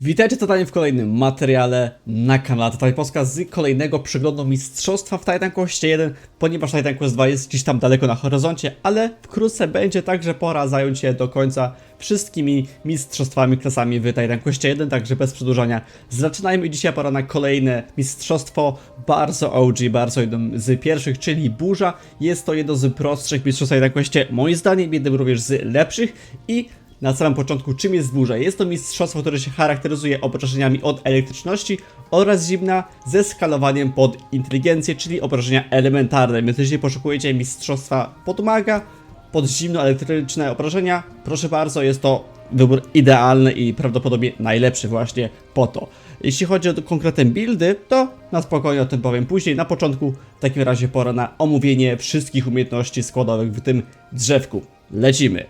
Witajcie totalnie w kolejnym materiale na kanale Totalnie Polska z kolejnego przeglądu mistrzostwa w Titan Quest 1, ponieważ Titan Quest 2 jest gdzieś tam daleko na horyzoncie, ale wkrótce będzie także pora zająć się do końca wszystkimi mistrzostwami, klasami w Titan Quest 1, także bez przedłużania zaczynajmy dzisiaj pora na kolejne mistrzostwo, bardzo OG, bardzo jednym z pierwszych, czyli Burza. Jest to jedno z prostszych mistrzostw Titan Questie, moim zdaniem jednym również z lepszych i na samym początku, czym jest burza? Jest to mistrzostwo, które się charakteryzuje obrażeniami od elektryczności oraz zimna ze skalowaniem pod inteligencję, czyli obrażenia elementarne. Więc jeśli poszukujecie mistrzostwa pod maga, pod zimno-elektryczne obrażenia, proszę bardzo, jest to wybór idealny i prawdopodobnie najlepszy właśnie po to. Jeśli chodzi o konkretne buildy, to na spokojnie o tym powiem później. Na początku w takim razie pora na omówienie wszystkich umiejętności składowych w tym drzewku. Lecimy!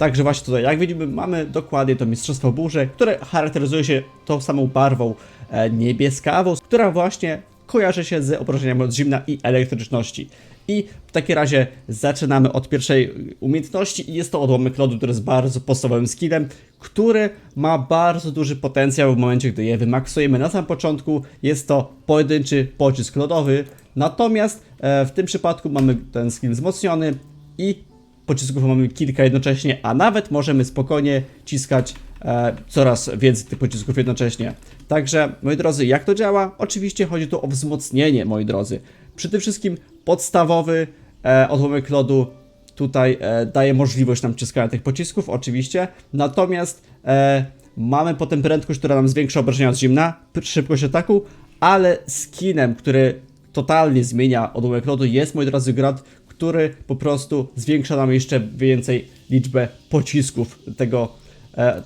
Także właśnie tutaj, jak widzimy, mamy dokładnie to Mistrzostwo Burzy, które charakteryzuje się tą samą barwą e, niebieskawą, która właśnie kojarzy się z obrażeniami od zimna i elektryczności. I w takim razie zaczynamy od pierwszej umiejętności i jest to odłamek lodu, który jest bardzo podstawowym skillem, który ma bardzo duży potencjał w momencie, gdy je wymaksujemy. Na samym początku jest to pojedynczy pocisk lodowy, natomiast e, w tym przypadku mamy ten skill wzmocniony i pocisków mamy kilka jednocześnie, a nawet możemy spokojnie ciskać e, coraz więcej tych pocisków jednocześnie. Także, moi drodzy, jak to działa? Oczywiście chodzi tu o wzmocnienie, moi drodzy. Przede wszystkim podstawowy e, odłamek lodu tutaj e, daje możliwość nam ciskania tych pocisków, oczywiście. Natomiast e, mamy potem prędkość, która nam zwiększa obrażenia od zimna, szybkość ataku, ale skinem, który totalnie zmienia odłamek lodu jest, moi drodzy, grad, który po prostu zwiększa nam jeszcze więcej liczbę pocisków tego e,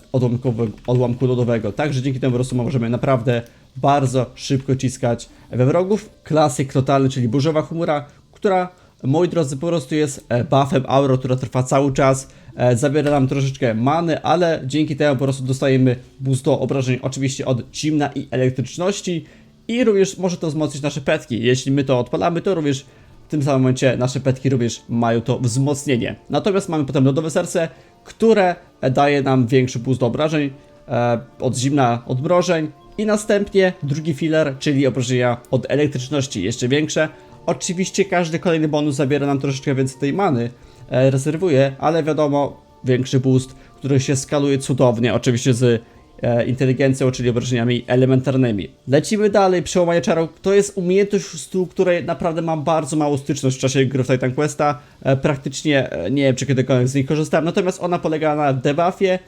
odłamku lodowego. Także dzięki temu po prostu możemy naprawdę bardzo szybko ciskać we wrogów. Klasyk totalny, czyli burzowa chmura, która moi drodzy po prostu jest e, buffem auro, która trwa cały czas. E, zabiera nam troszeczkę many, ale dzięki temu po prostu dostajemy boost do obrażeń oczywiście od zimna i elektryczności. I również może to wzmocnić nasze petki. Jeśli my to odpalamy, to również w tym samym momencie nasze petki również mają to wzmocnienie. Natomiast mamy potem lodowe serce, które daje nam większy boost do obrażeń e, od zimna, odmrożeń. I następnie drugi filar, czyli obrażenia od elektryczności, jeszcze większe. Oczywiście każdy kolejny bonus zabiera nam troszeczkę więcej tej many, e, rezerwuje, ale wiadomo, większy boost, który się skaluje cudownie, oczywiście z inteligencją, czyli obrażeniami elementarnymi. Lecimy dalej, przełamanie czarów. To jest umiejętność, z której naprawdę mam bardzo małą styczność w czasie gry w Titan Questa. E, praktycznie e, nie wiem, czy kiedykolwiek z niej korzystałem, natomiast ona polega na debuffie,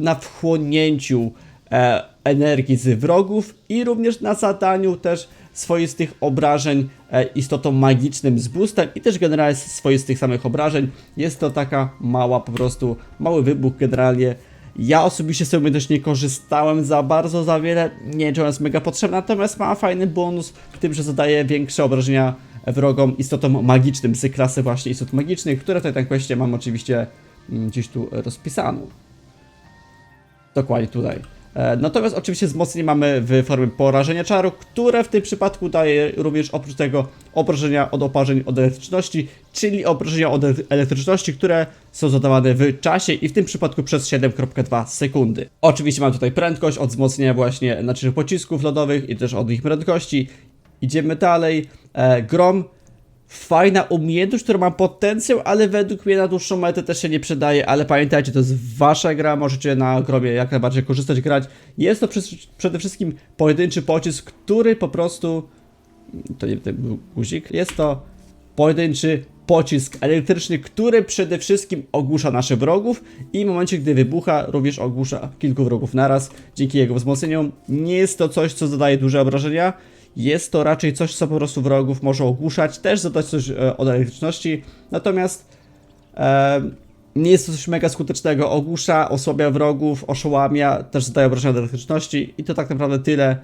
na wchłonięciu e, energii z wrogów i również na zadaniu też swoistych obrażeń e, istotą magicznym z boostem i też generalnie swoistych samych obrażeń. Jest to taka mała po prostu, mały wybuch generalnie. Ja osobiście z tej umiejętności nie korzystałem za bardzo, za wiele, nie wiem jest mega potrzebna, natomiast ma fajny bonus w tym, że zadaje większe obrażenia wrogom istotom magicznym z klasy właśnie istot magicznych, które w Titan Questie mam oczywiście mm, gdzieś tu rozpisaną. Dokładnie tutaj. E, Natomiast oczywiście wzmocnienie mamy w formie porażenia czaru, które w tym przypadku daje również oprócz tego obrażenia od oparzeń od elektryczności, czyli obrażenia od ele- elektryczności, które są zadawane w czasie i w tym przypadku przez 7,2 sekundy. Oczywiście mam tutaj prędkość od wzmocnienia właśnie znaczy pocisków lodowych i też od ich prędkości. Idziemy dalej. E, Grom fajna umiejętność, która ma potencjał, ale według mnie na dłuższą metę też się nie przydaje, ale pamiętajcie, to jest wasza gra, możecie na grobie jak najbardziej korzystać, grać. Jest to przede wszystkim pojedynczy pocisk, który po prostu, to nie ten guzik, jest to pojedynczy pocisk elektryczny, który przede wszystkim ogłusza naszych wrogów i w momencie, gdy wybucha, również ogłusza kilku wrogów naraz. Dzięki jego wzmocnieniom nie jest to coś, co zadaje duże obrażenia, jest to raczej coś, co po prostu wrogów może ogłuszać, też zadać coś e, od elektryczności, natomiast e, nie jest to coś mega skutecznego. Ogłusza, osłabia wrogów, oszołamia, też zadaje obrażenia od elektryczności i to tak naprawdę tyle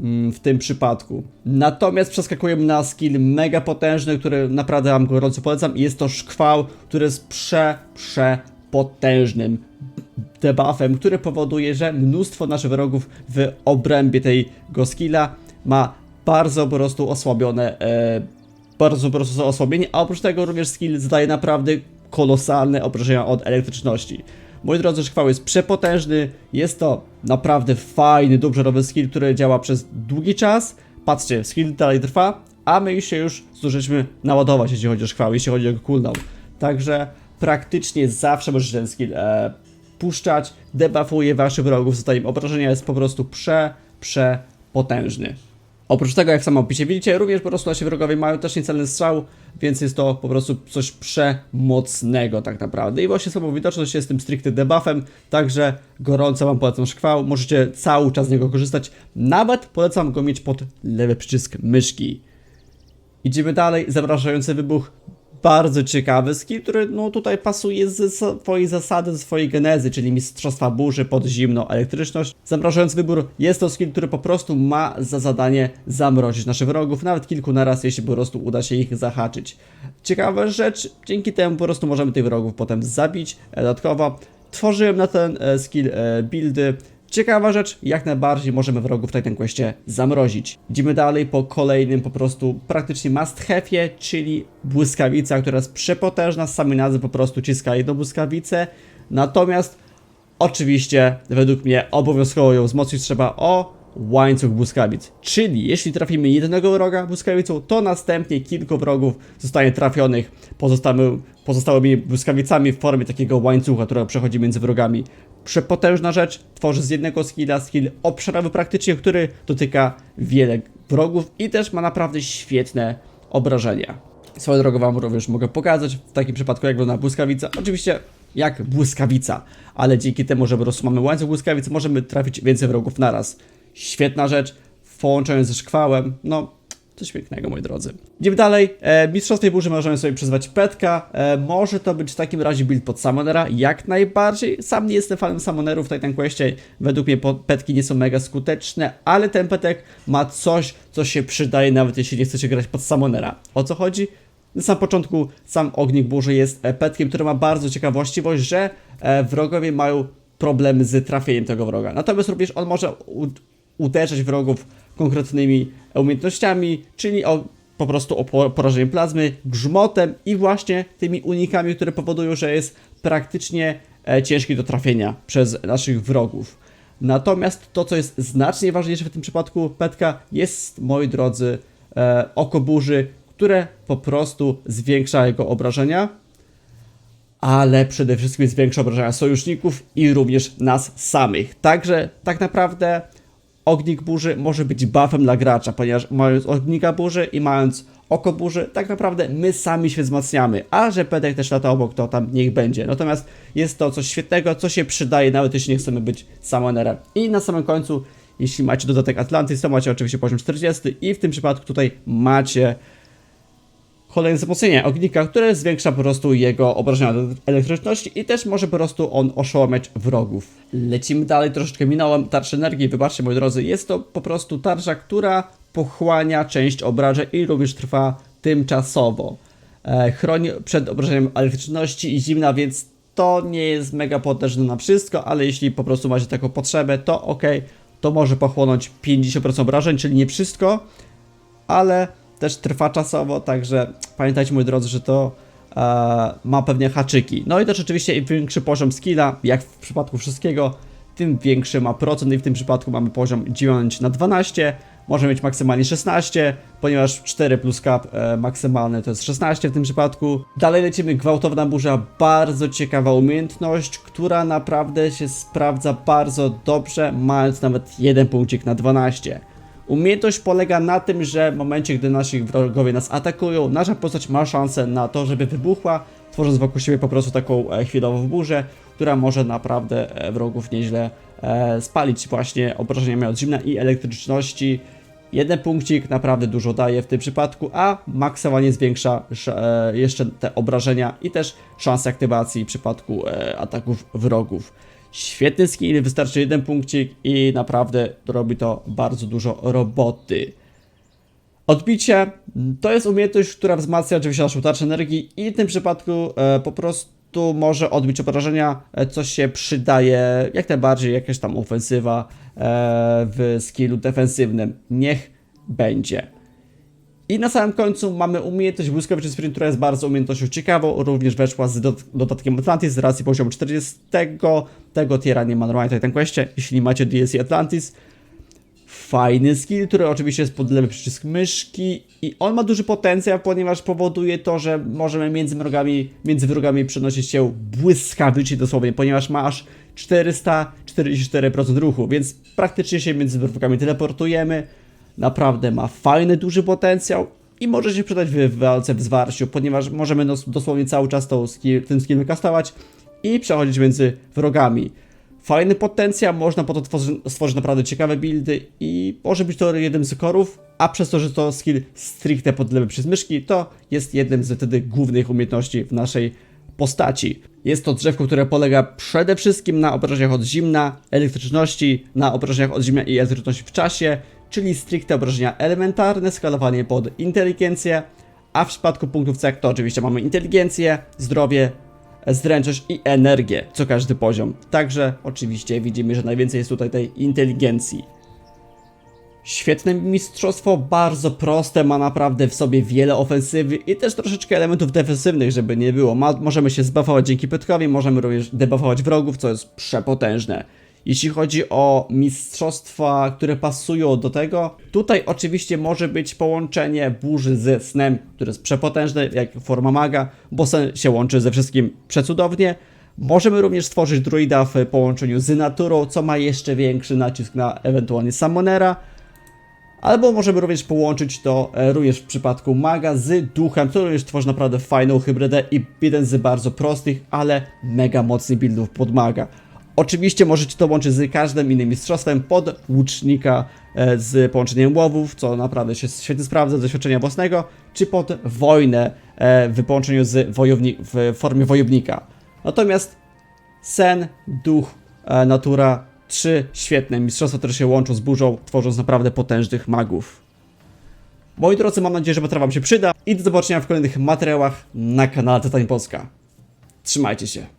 mm, w tym przypadku. Natomiast przeskakujemy na skill mega potężny, który naprawdę wam gorąco polecam i jest to szkwał, który jest prze, prze potężnym debuffem, który powoduje, że mnóstwo naszych wrogów w obrębie tego skilla ma bardzo po prostu osłabione, e, bardzo po prostu są osłabieni, a oprócz tego również skill zdaje naprawdę kolosalne obrażenia od elektryczności. Moi drodzy, szkwał jest przepotężny, jest to naprawdę fajny, dobrze robiony skill, który działa przez długi czas. Patrzcie, skill dalej trwa, a my się już zdążyliśmy naładować, jeśli chodzi o szkwał, jeśli chodzi o jego cooldown. Także praktycznie zawsze możesz ten skill e, puszczać, debuffuje waszych wrogów, zadaje im obrażenia, jest po prostu prze, prze potężny. Oprócz tego, jak w samym opisie widzicie, również po prostu nasi wrogowie mają też niecelny strzał, więc jest to po prostu coś przemocnego tak naprawdę. I właśnie samą widoczność jest tym stricte debuffem, także gorąco Wam polecam szkwał, możecie cały czas z niego korzystać, nawet polecam go mieć pod lewy przycisk myszki. Idziemy dalej, zamrażający wybuch. Bardzo ciekawy skill, który no, tutaj pasuje ze swojej zasady, ze swojej genezy, czyli mistrzostwa burzy pod zimną elektryczność. Zamrażający wybór jest to skill, który po prostu ma za zadanie zamrozić naszych wrogów, nawet kilku naraz, jeśli po prostu uda się ich zahaczyć. Ciekawa rzecz, dzięki temu po prostu możemy tych wrogów potem zabić. E, Dodatkowo tworzyłem na ten e, skill e, buildy, Ciekawa rzecz, jak najbardziej możemy wrogów w Titan Questie zamrozić. Idziemy dalej po kolejnym po prostu praktycznie must have'ie, czyli błyskawica, która jest przepotężna, z samej nazwy po prostu ciska jedną błyskawicę. Natomiast oczywiście według mnie obowiązkowo ją wzmocnić trzeba o łańcuch błyskawic. Czyli jeśli trafimy jednego wroga błyskawicą, to następnie kilku wrogów zostanie trafionych pozostały, pozostałymi błyskawicami w formie takiego łańcucha, który przechodzi między wrogami. Przepotężna rzecz, tworzy z jednego skilla skill obszarowy praktycznie, który dotyka wiele wrogów i też ma naprawdę świetne obrażenia. Swoją drogą Wam również mogę pokazać w takim przypadku jak wygląda błyskawica. Oczywiście jak błyskawica, ale dzięki temu, że po prostu mamy łańcuch błyskawic, możemy trafić więcej wrogów naraz. Świetna rzecz, w połączeniu ze szkwałem, no coś pięknego, moi drodzy. Idziemy dalej. E, Mistrzostwie Burzy możemy sobie przyzwać petka. E, może to być w takim razie build pod Summonera, jak najbardziej. Sam nie jestem fanem Summonerów w Titan Questie. Według mnie petki nie są mega skuteczne, ale ten petek ma coś, co się przydaje, nawet jeśli nie chcecie grać pod Summonera. O co chodzi? Na samym początku sam Ognik Burzy jest e, petkiem, który ma bardzo ciekawą właściwość, że e, wrogowie mają problemy z trafieniem tego wroga. Natomiast również on może uderzać wrogów konkretnymi umiejętnościami, czyli o, po prostu o po- porażenie plazmy, grzmotem i właśnie tymi unikami, które powodują, że jest praktycznie e, ciężki do trafienia przez naszych wrogów. Natomiast to, co jest znacznie ważniejsze w tym przypadku Petka, jest, moi drodzy, e, oko burzy, które po prostu zwiększa jego obrażenia, ale przede wszystkim zwiększa obrażenia sojuszników i również nas samych. Także tak naprawdę ognik burzy może być buffem dla gracza, ponieważ mając ognika burzy i mając oko burzy, tak naprawdę my sami się wzmacniamy, a że pedek też lata obok, to tam niech będzie. Natomiast jest to coś świetnego, co się przydaje, nawet jeśli nie chcemy być summonerem. I na samym końcu, jeśli macie dodatek Atlantis, to macie oczywiście poziom 40 i w tym przypadku tutaj macie kolejne wzmocnienie ognika, które zwiększa po prostu jego obrażenia do elektryczności i też może po prostu on oszałamiać wrogów. Lecimy dalej, troszeczkę minąłem tarczę energii, wybaczcie moi drodzy, jest to po prostu tarcza, która pochłania część obrażeń i również trwa tymczasowo. E, chroni przed obrażeniem elektryczności i zimna, więc to nie jest mega potężne na wszystko, ale jeśli po prostu macie taką potrzebę, to ok, to może pochłonąć 50% obrażeń, czyli nie wszystko, ale też trwa czasowo, także pamiętajcie moi drodzy, że to e, ma pewnie haczyki. No i też oczywiście im większy poziom skilla, jak w przypadku wszystkiego, tym większy ma procent i w tym przypadku mamy poziom 9 na 12, może mieć maksymalnie 16, ponieważ 4 plus cap e, maksymalny to jest 16 w tym przypadku. Dalej lecimy gwałtowna burza, bardzo ciekawa umiejętność, która naprawdę się sprawdza bardzo dobrze, mając nawet jeden punkcik na 12. Umiejętność polega na tym, że w momencie, gdy nasi wrogowie nas atakują, nasza postać ma szansę na to, żeby wybuchła, tworząc wokół siebie po prostu taką e, chwilową burzę, która może naprawdę e, wrogów nieźle e, spalić właśnie obrażeniami od zimna i elektryczności. Jeden punkcik naprawdę dużo daje w tym przypadku, a maksymalnie zwiększa sz- jeszcze te obrażenia i też szanse aktywacji w przypadku ataków wrogów. Świetny skill, wystarczy jeden punkcik i naprawdę robi to bardzo dużo roboty. Odbicie to jest umiejętność, która wzmacnia oczywiście naszą tarczę energii i w tym przypadku e, po prostu może odbić obrażenia, e, co się przydaje jak najbardziej jakaś tam ofensywa e, w skillu defensywnym. Niech będzie. I na samym końcu mamy umiejętność błyskawiczy sprint, która jest bardzo umiejętnością ciekawą, również weszła z dod- dodatkiem Atlantis z racji poziomu 40. Tego tiera nie ma normalnie w Titan Questie. Jeśli macie DLC Atlantis, fajny skill, który oczywiście jest pod lewy przycisk myszki i on ma duży potencjał, ponieważ powoduje to, że możemy między wrogami, między wrogami przenosić się błyskawicznie dosłownie, ponieważ ma aż 444% ruchu, więc praktycznie się między wrogami teleportujemy. Naprawdę ma fajny, duży potencjał i może się przydać w walce w zwarciu, ponieważ możemy dos- dosłownie cały czas tą skill, tym skillem kastować i przechodzić między wrogami. Fajny potencjał, można po to tworzy, stworzyć naprawdę ciekawe buildy i może być to jednym z korów, a przez to, że to skill stricte pod lewy przez myszki, to jest jednym z wtedy głównych umiejętności w naszej postaci. Jest to drzewko, które polega przede wszystkim na obrażeniach od zimna, elektryczności, na obrażeniach od zimna i elektryczności w czasie, czyli stricte obrażenia elementarne, skalowanie pod inteligencję, a w przypadku punktów cech to oczywiście mamy inteligencję, zdrowie, zręczność i energię, co każdy poziom. Także oczywiście widzimy, że najwięcej jest tutaj tej inteligencji. Świetne mistrzostwo, bardzo proste, ma naprawdę w sobie wiele ofensywy i też troszeczkę elementów defensywnych, żeby nie było. Ma, możemy się zbuffować dzięki Petkowi, możemy również debuffować wrogów, co jest przepotężne. Jeśli chodzi o mistrzostwa, które pasują do tego, tutaj oczywiście może być połączenie burzy ze snem, które jest przepotężne, jak forma maga, bo sen się łączy ze wszystkim przecudownie. Możemy również stworzyć druida w połączeniu z naturą, co ma jeszcze większy nacisk na ewentualnie summonera. Albo możemy również połączyć to e, również w przypadku maga z duchem, co również tworzy naprawdę fajną hybrydę i jeden z bardzo prostych, ale mega mocnych buildów pod maga. Oczywiście możecie to łączyć z każdym innym mistrzostwem pod łucznika e, z połączeniem łowów, co naprawdę się świetnie sprawdza z doświadczenia własnego, czy pod wojnę e, w połączeniu z wojowni- w formie wojownika. Natomiast sen, duch, e, natura, trzy świetne mistrzostwa, które się łączą z burzą, tworząc naprawdę potężnych magów. Moi drodzy, mam nadzieję, że materiał Wam się przyda i do zobaczenia w kolejnych materiałach na kanale Tytan Polska. Trzymajcie się.